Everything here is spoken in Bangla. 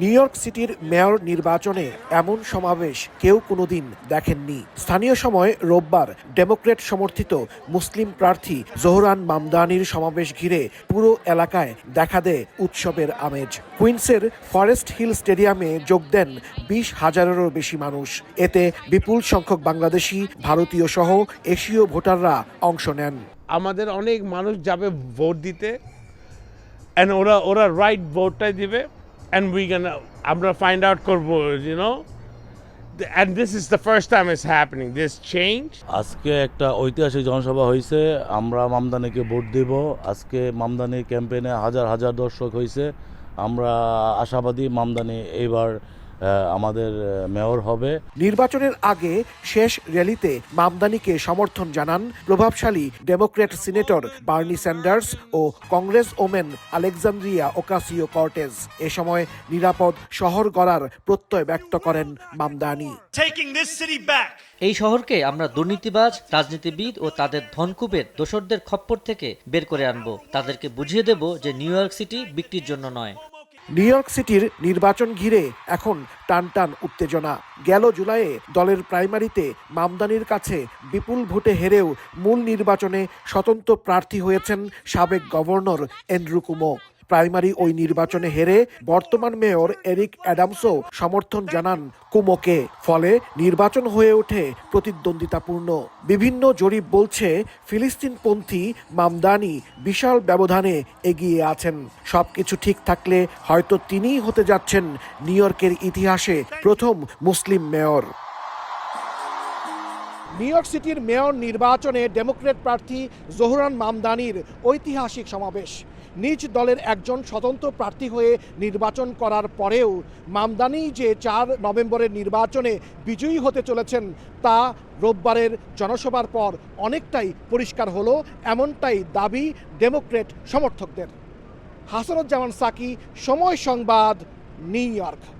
নিউ ইয়র্ক সিটির মেয়র নির্বাচনে এমন সমাবেশ কেউ কোনোদিন দেখেননি। স্থানীয় সময় রোববার ডেমোক্রেট সমর্থিত মুসলিম প্রার্থী জোহরান মামদানির সমাবেশ ঘিরে পুরো এলাকায় দেখা দেয় উৎসবের আমেজ। কুইন্সের ফরেস্ট হিল স্টেডিয়ামে যোগ দেন বিশ হাজারেরও বেশি মানুষ। এতে বিপুল সংখ্যক বাংলাদেশি, ভারতীয় সহ এশীয় ভোটাররা অংশ নেন। আমাদের অনেক মানুষ যাবে ভোট দিতে। অ্যান্ড ওরা ওরা রাইট ভোটটাই দিবে অ্যান্ড উই ক্যান আমরা ফাইন্ড আউট করব you know and this is the first time is happening this change আজকে একটা ঐতিহাসিক জনসভা হয়েছে। আমরা মামদানিকে ভোট দেব। আজকে মামদানি ক্যাম্পেইনে হাজার হাজার দর্শক হয়েছে। আমরা আশাবাদী মামদানি এইবার আমাদের মেয়র হবে। নির্বাচনের আগে শেষ র্যালিতে মামদানিকে সমর্থন জানান প্রভাবশালী ডেমোক্র্যাট সিনেটর বার্নি স্যান্ডার্স ও congresswoman Alexandria Ocasio Cortez এ সময় নিরাপদ শহর গড়ার প্রত্যয় ব্যক্ত করেন মামদানি। এই শহরকে আমরা দুর্নীতিবাজ রাজনীতিবিদ ও তাদের ধনকুবের দোসরদের খপ্পর থেকে বের করে আনব। তাদেরকে বুঝিয়ে দেব যে নিউ ইয়র্ক সিটি বিক্রির জন্য নয়। নিউ ইয়র্ক সিটির নির্বাচন ঘিরে এখন টান টান উত্তেজনা। গেল জুলাইয়ে দলের প্রাইমারিতে মামদানির কাছে বিপুল ভোটে হেরেও মূল নির্বাচনে স্বতন্ত্র প্রার্থী হয়েছেন সাবেক গভর্নর এন্ড্রু কুমো। প্রাইমারি ওই নির্বাচনে হেরে বর্তমান মেয়র এরিক অ্যাডামসও সমর্থন জানান কুমোকে। ফলে নির্বাচন হয়ে ওঠে প্রতিদ্বন্দ্বিতাপূর্ণ। বিভিন্ন জরিপ বলছে ফিলিস্তিনপন্থী মামদানি বিশাল ব্যবধানে এগিয়ে আছেন। সবকিছু ঠিক থাকলে হয়তো তিনিই হতে যাচ্ছেন নিউ ইয়র্কের ইতিহাসে প্রথম মুসলিম মেয়র। নিউ ইয়র্ক সিটির মেয়র নির্বাচনে ডেমোক্রেট প্রার্থী জোহরান মামদানির ঐতিহাসিক সমাবেশ। নিজ দলের একজন স্বতন্ত্র প্রার্থী হয়ে নির্বাচন করার পরেও মামদানি যে চার নভেম্বরের নির্বাচনে বিজয়ী হতে চলেছেন তা রোববারের জনসভার পর অনেকটাই পরিষ্কার হলো, এমনটাই দাবি ডেমোক্রেট সমর্থকদের। হাসানুজ্জামান সাকি, সময় সংবাদ, নিউ ইয়র্ক।